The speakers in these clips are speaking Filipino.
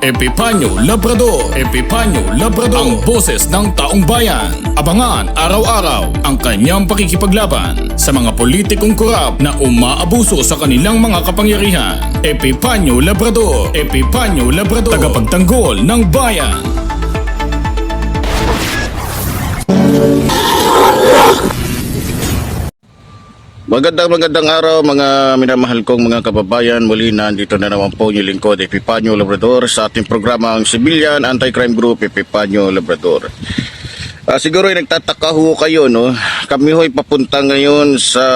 Epipanyo Labrador. Epipanyo Labrador. Ang boses ng taong bayan. Abangan araw-araw ang kanyang pakikipaglaban Sa mga politikong korap na umaabuso sa kanilang mga kapangyarihan. Epipanyo Labrador. Epipanyo Labrador. Tagapagtanggol ng bayan Magandang magandang araw mga minamahal kong mga kababayan. Muli na dito na naman po yung lingkod Epipanyo Labrador sa ating programang Civilian Anti-Crime Group Epipanyo Labrador. Ah, siguro ay nagtataka ho kayo no. Kami ho'y papunta ngayon sa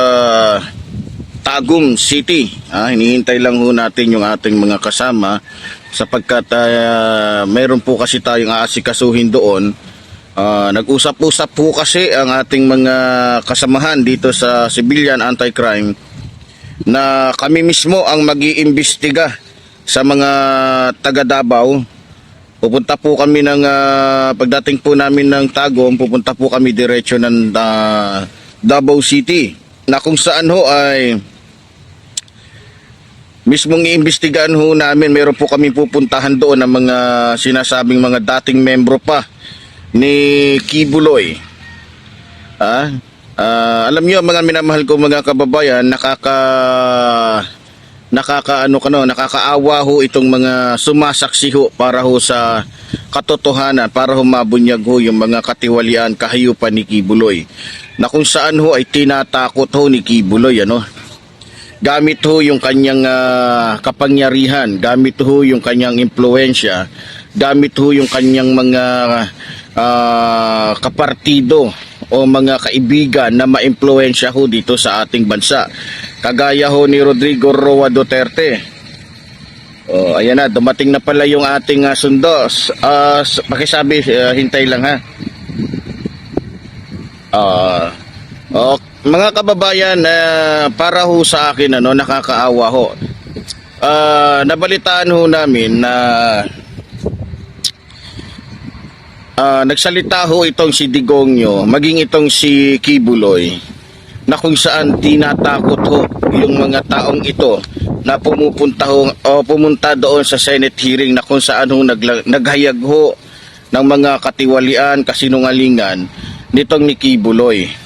Tagum City. Ah, hinihintay lang ho natin yung ating mga kasama sapagkat ah, meron po kasi tayong aasikasuhin doon Ah, nag-usap-usap po kasi ang ating mga kasamahan dito sa Civilian Anti-Crime na kami mismo ang mag-iimbestiga sa mga taga Davao. Pupunta po kami ng ah, pagdating po namin ng Tagum, pupunta po kami diretso ng ah, Davao City na kung saan ho ay mismong iimbestigahan ho namin, meron po kami pupuntahan doon ng mga sinasabing mga dating membro pa ni Kibuloy. Ah, ah, alam niyo mga minamahal ko mga kababayan, nakaka nakakaano kano, nakakaawa ho itong mga sumasaksi ho para ho sa katotohanan, para humabunyag ho yung mga katiwalian kahayupan ni Kibuloy. Na kung saan ho ay tinatakot ho ni Kibuloy ano gamit ho yung kanyang ah, kapangyarihan, gamit ho yung kanyang impluensya, gamit ho yung kanyang mga ah, kapartido o mga kaibigan na maimpluensya ho dito sa ating bansa. Kagaya ho ni Rodrigo Roa Duterte. Oh, ayan na, dumating na pala yung ating ah, sundos. Ah, s- pakisabi, ah, hintay lang ha. Ah, oh, mga kababayan, eh, para ho sa akin ano, nakakaawa ho. Ah, nabalitaan ho namin na ah, nagsalita ho itong si Digongyo, maging itong si Kibuloy, na kung saan tinatakot ho yung mga taong ito na pumupunta ho, o pumunta doon sa Senate hearing na kung saan ho nagla- naghayag ho ng mga katiwalian, kasinungalingan nitong ni Kibuloy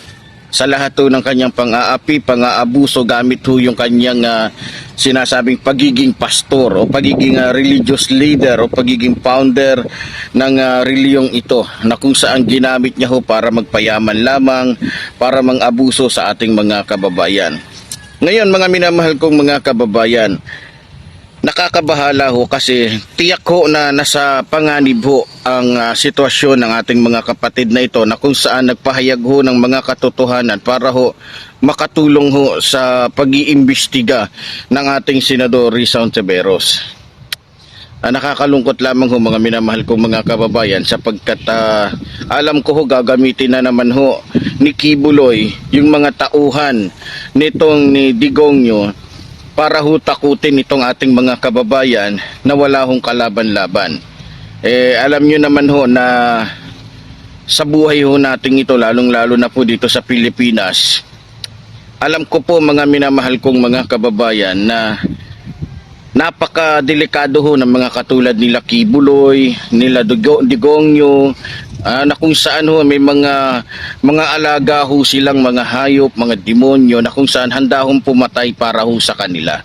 sa lahat ng kanyang pang-aapi, pang-aabuso gamit ho yung kanyang ah, sinasabing pagiging pastor o pagiging ah, religious leader o pagiging founder ng uh, reliyong ito na kung saan ginamit niya ho para magpayaman lamang, para mang-abuso sa ating mga kababayan. Ngayon mga minamahal kong mga kababayan, nakakabahala ho kasi tiyak ho na nasa panganib ho ang ah, sitwasyon ng ating mga kapatid na ito na kung saan nagpahayag ho ng mga katotohanan para ho makatulong ho sa pag-iimbestiga ng ating Senador Rizal Severos. Ah, nakakalungkot lamang ho mga minamahal kong mga kababayan sapagkat ah, alam ko ho gagamitin na naman ho ni Kibuloy yung mga tauhan nitong ni Digongyo para ho takutin itong ating mga kababayan na wala hong kalaban-laban. Eh, alam nyo naman ho na sa buhay ho natin ito, lalong-lalo na po dito sa Pilipinas, alam ko po mga minamahal kong mga kababayan na napaka-delikado ho ng mga katulad nila Kibuloy, nila Digo- Digongyo, ah, na kung saan ho may mga mga alaga ho silang mga hayop, mga demonyo na kung saan handa hong pumatay para ho sa kanila.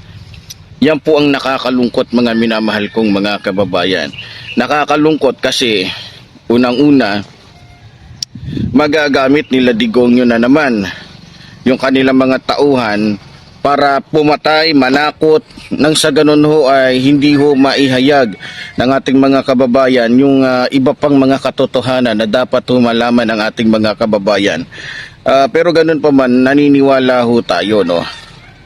Yan po ang nakakalungkot mga minamahal kong mga kababayan. Nakakalungkot kasi unang-una magagamit nila Digongyo na naman yung kanilang mga tauhan para pumatay, manakot, nang sa ganun ho ay hindi ho maihayag ng ating mga kababayan yung ah, iba pang mga katotohanan na dapat ho malaman ng ating mga kababayan. Ah, pero ganun pa man, naniniwala ho tayo, no?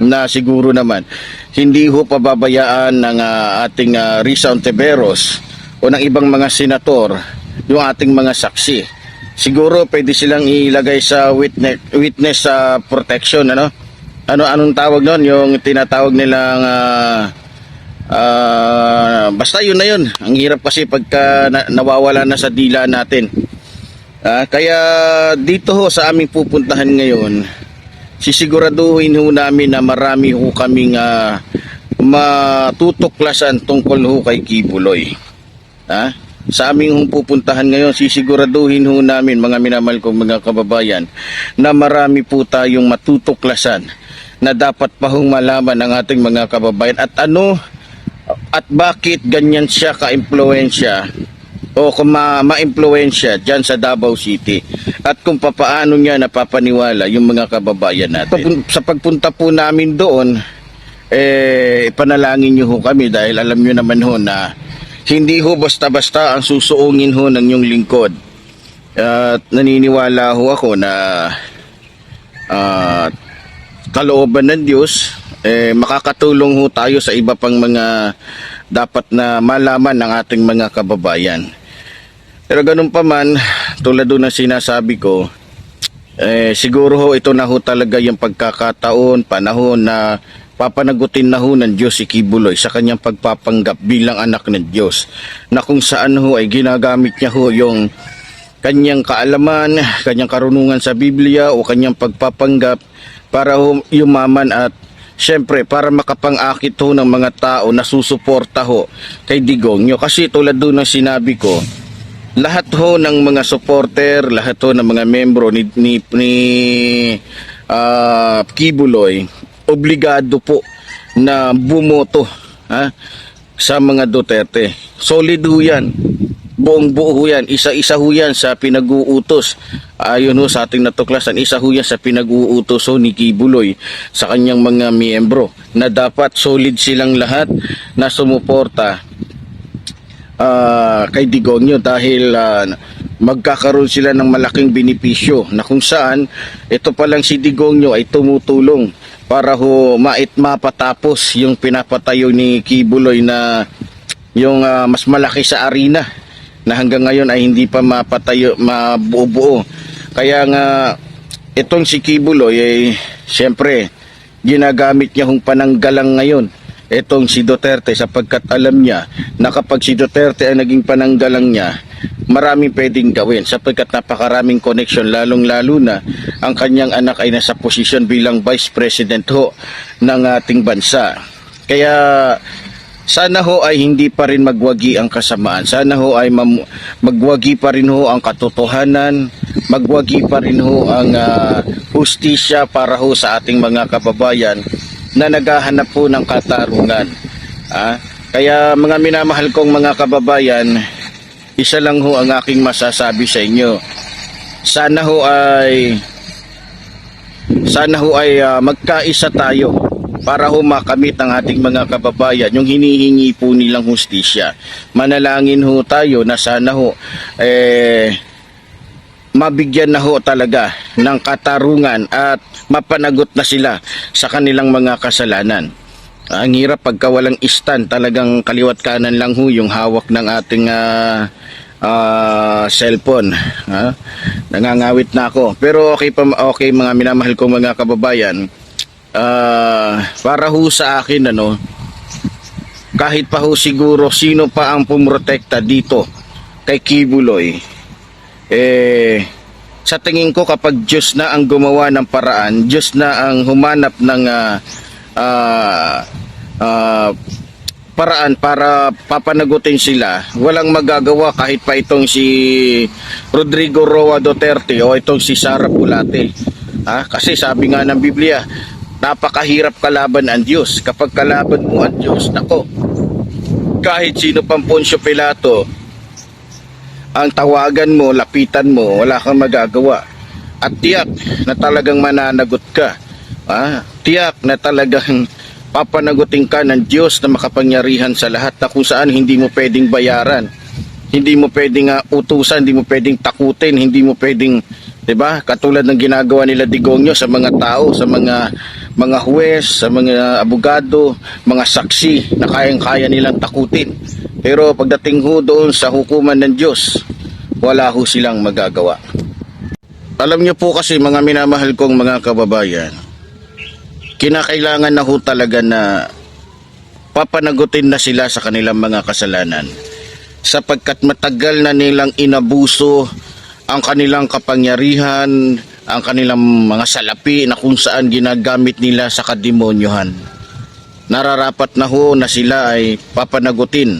Na siguro naman, hindi ho pababayaan ng ah, ating uh, Risa Ontiveros o ng ibang mga senator yung ating mga saksi. Siguro pwede silang ilagay sa witness, witness sa protection, ano? Ano anong tawag noon? Yung tinatawag nilang ah, ah, basta yun na yun. Ang hirap kasi pagka na- nawawala na sa dila natin. Ah, kaya dito ho sa aming pupuntahan ngayon, sisiguraduhin ho namin na marami ho kaming ah, matutuklasan tungkol ho kay Kibuloy. Ha? Sa aming pupuntahan ngayon, sisiguraduhin ho namin mga minamahal kong mga kababayan na marami po tayong matutuklasan na dapat pa malaman ng ating mga kababayan at ano at bakit ganyan siya ka-impluensya o kung ma- ma-impluensya dyan sa Davao City at kung papaano niya napapaniwala yung mga kababayan natin. Sa pagpunta po namin doon, eh, panalangin niyo ho kami dahil alam niyo naman ho na hindi ho basta-basta ang susuungin ho ng yung lingkod. At naniniwala ho ako na ah, kalooban ng Diyos, eh, makakatulong ho tayo sa iba pang mga dapat na malaman ng ating mga kababayan. Pero ganun pa man, tulad doon ng sinasabi ko, eh, siguro ho ito na ho talaga yung pagkakataon, panahon na papanagutin na ho ng Diyos si Kibuloy sa kanyang pagpapanggap bilang anak ng Diyos na kung saan ho ay ginagamit niya ho yung kanyang kaalaman, kanyang karunungan sa Biblia o kanyang pagpapanggap para yumaman at syempre para makapangakit ho ng mga tao na susuporta ho kay Digongyo. Kasi tulad doon ng sinabi ko, lahat ho ng mga supporter, lahat ho ng mga membro ni, ni, ni ah, Kibuloy, obligado po na bumoto ha, sa mga Duterte. Solid ho yan. Buong buo ho yan. Isa-isa ho yan sa pinag-uutos. Ayon ho sa ating natuklasan, isa ho yan sa pinag-uutos ho ni Kibuloy sa kanyang mga miyembro na dapat solid silang lahat na sumuporta ah, kay Digongyo dahil ah, magkakaroon sila ng malaking benepisyo na kung saan ito palang si Digongyo ay tumutulong para ho mait mapatapos yung pinapatayo ni Kibuloy na yung ah, mas malaki sa arena na hanggang ngayon ay hindi pa mapatayo mabuo kaya nga itong si Kibuloy ay siyempre ginagamit niya hong pananggalang ngayon itong si Duterte sapagkat alam niya na kapag si Duterte ang naging pananggalang niya, maraming pwedeng gawin sapagkat napakaraming connection lalong lalo na ang kanyang anak ay nasa posisyon bilang Vice President ho ng ating bansa. Kaya sana ho ay hindi pa rin magwagi ang kasamaan. Sana ho ay magwagi pa rin ho ang katotohanan, magwagi pa rin ho ang ah, hustisya para ho sa ating mga kababayan na naghahanap po ng katarungan. Ah, kaya mga minamahal kong mga kababayan, isa lang ho ang aking masasabi sa inyo. Sana ho ay sana ho ay ah, magkaisa tayo para ho makamit ang ating mga kababayan yung hinihingi po nilang hustisya. Manalangin ho tayo na sana ho eh mabigyan na ho talaga ng katarungan at mapanagot na sila sa kanilang mga kasalanan. Ang hirap pagka walang istan, talagang kaliwat kanan lang ho yung hawak ng ating ah, ah, cellphone. Ha? Nangangawit na ako. Pero okay pa okay mga minamahal kong mga kababayan. Ah, para ho sa akin ano, kahit pa ho siguro sino pa ang pumrotekta dito kay Kibuloy, eh, sa tingin ko kapag Diyos na ang gumawa ng paraan, Diyos na ang humanap ng ah, ah, ah, paraan para papanagutin sila, walang magagawa kahit pa itong si Rodrigo Roa Duterte o itong si Sara Pulate. Ha? Kasi sabi nga ng Biblia, napakahirap kalaban ang Diyos. Kapag kalaban mo ang Diyos, nako, kahit sino pang Poncio Pilato, ang tawagan mo, lapitan mo, wala kang magagawa. At tiyak na talagang mananagot ka. Ah, tiyak na talagang papanagutin ka ng Diyos na makapangyarihan sa lahat na kung saan hindi mo pwedeng bayaran. Hindi mo pwedeng ah, utusan, hindi mo pwedeng takutin, hindi mo pwedeng 'Di ba? Katulad ng ginagawa nila Digongyo sa mga tao, sa mga mga huwes, sa mga abogado, mga saksi na kayang-kaya nilang takutin. Pero pagdating ho doon sa hukuman ng Diyos, wala ho silang magagawa. Alam niyo po kasi mga minamahal kong mga kababayan, kinakailangan na ho talaga na papanagutin na sila sa kanilang mga kasalanan sapagkat matagal na nilang inabuso ang kanilang kapangyarihan, ang kanilang mga salapi na kung saan ginagamit nila sa kademonyohan. Nararapat na ho na sila ay papanagutin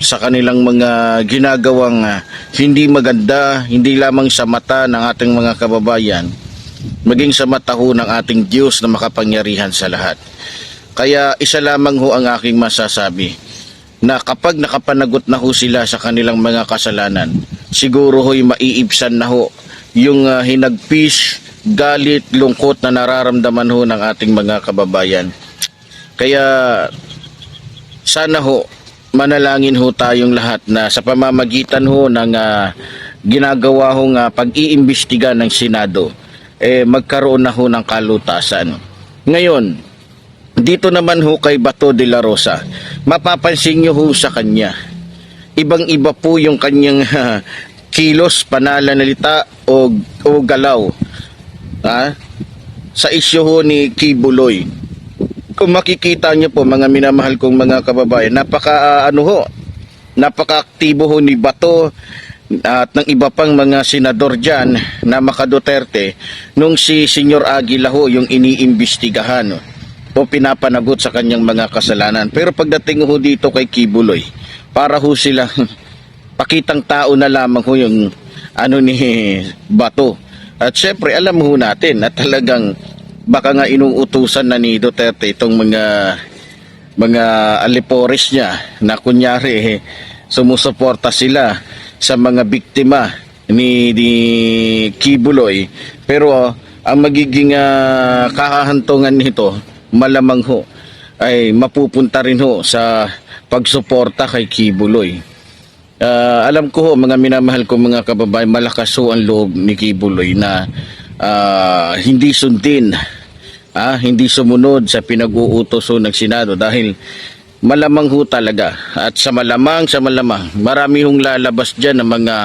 sa kanilang mga ginagawang ah, hindi maganda, hindi lamang sa mata ng ating mga kababayan, maging sa mata ho ng ating Diyos na makapangyarihan sa lahat. Kaya isa lamang ho ang aking masasabi na kapag nakapanagot na ho sila sa kanilang mga kasalanan, siguro ho'y maiibsan na ho yung ah, hinagpis, galit, lungkot na nararamdaman ho ng ating mga kababayan. Kaya sana ho manalangin ho tayong lahat na sa pamamagitan ho ng ah, ginagawa hong ah, pag-iimbestiga ng Senado eh magkaroon na ho ng kalutasan. Ngayon, dito naman ho kay Bato de la Rosa, mapapansin nyo ho sa kanya. Ibang-iba po yung kanyang ha, kilos, pananalita o, o galaw. Ha? Sa isyo ho ni Kibuloy. Kung makikita nyo po mga minamahal kong mga kababayan, napaka ah, ano ho, napaka-aktibo ho ni Bato at ng iba pang mga senador dyan na maka Duterte nung si Senyor Aguila ho yung iniimbestigahan o pinapanagot sa kanyang mga kasalanan. Pero pagdating ho dito kay Kibuloy, para ho sila pakitang tao na lamang ho yung ano ni Bato. At syempre alam ho natin na talagang baka nga inuutusan na ni Duterte itong mga mga alipores niya na kunyari eh, sumusuporta sila sa mga biktima ni, ni Kibuloy pero ang magiging ah, kahahantungan nito malamang ho ay mapupunta rin ho sa pagsuporta kay Kibuloy. Ah, alam ko ho, mga minamahal ko mga kababayan, malakas ho ang loob ni Kibuloy na ah, hindi sundin, ah, hindi sumunod sa pinag-uutos ho ng Senado dahil malamang ho talaga at sa malamang sa malamang marami hong lalabas dyan ng mga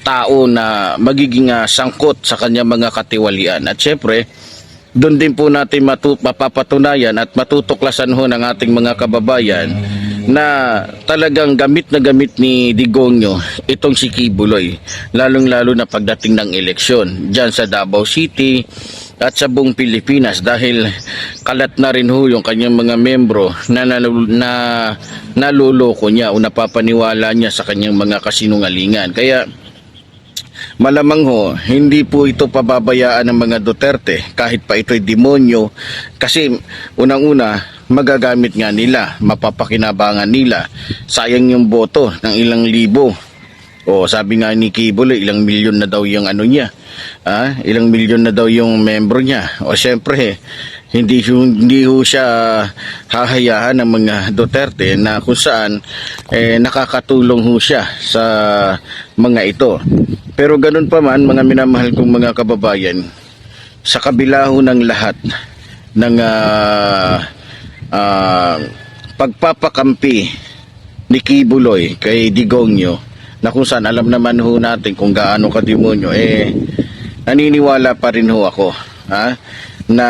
tao na magiging ah, sangkot sa kanyang mga katiwalian at syempre doon din po natin mapapatunayan at matutuklasan ho ng ating mga kababayan na talagang gamit na gamit ni Digongyo itong si Kibuloy lalong-lalo na pagdating ng eleksyon dyan sa Davao City at sa buong Pilipinas dahil kalat na rin ho yung kanyang mga membro na, nalu- na naluloko niya o napapaniwala niya sa kanyang mga kasinungalingan. Kaya Malamang ho, hindi po ito pababayaan ng mga Duterte kahit pa ito'y demonyo kasi unang-una magagamit nga nila, mapapakinabangan nila. Sayang yung boto ng ilang libo. O sabi nga ni Kibolo, ilang milyon na daw yung ano niya. Ah, ilang milyon na daw yung membro niya. O syempre, hindi hindi ho siya hahayaan ng mga Duterte na kung saan eh, nakakatulong ho siya sa mga ito. Pero ganun pa man, mga minamahal kong mga kababayan, sa kabila ho ng lahat ng ah, ah, pagpapakampi ni Kibuloy kay Digongyo na kung saan alam naman ho natin kung gaano kademonyo eh naniniwala pa rin ho ako ha na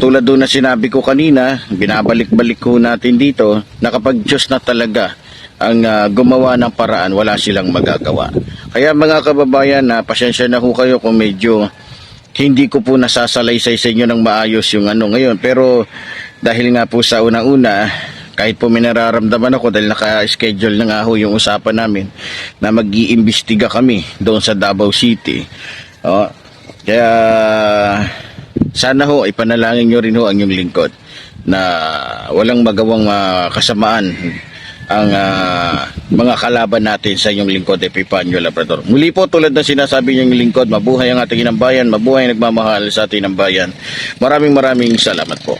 tulad doon na sinabi ko kanina binabalik-balik ho natin dito na kapag Diyos na talaga ang ah, gumawa ng paraan wala silang magagawa kaya mga kababayan na pasensya na ho kayo kung medyo hindi ko po nasasalaysay sa inyo ng maayos yung ano ngayon pero dahil nga po sa unang-una kahit po may nararamdaman ako dahil naka-schedule na nga ho yung usapan namin na mag-iimbestiga kami doon sa Davao City. Oh, kaya sana ho ipanalangin nyo rin ho ang inyong lingkod na walang magawang ah, kasamaan ang ah, mga kalaban natin sa inyong lingkod Epipanyo Labrador. Muli po tulad ng sinasabi niyong lingkod, mabuhay ang ating inang bayan, mabuhay ang nagmamahal sa ating inang bayan. Maraming maraming salamat po.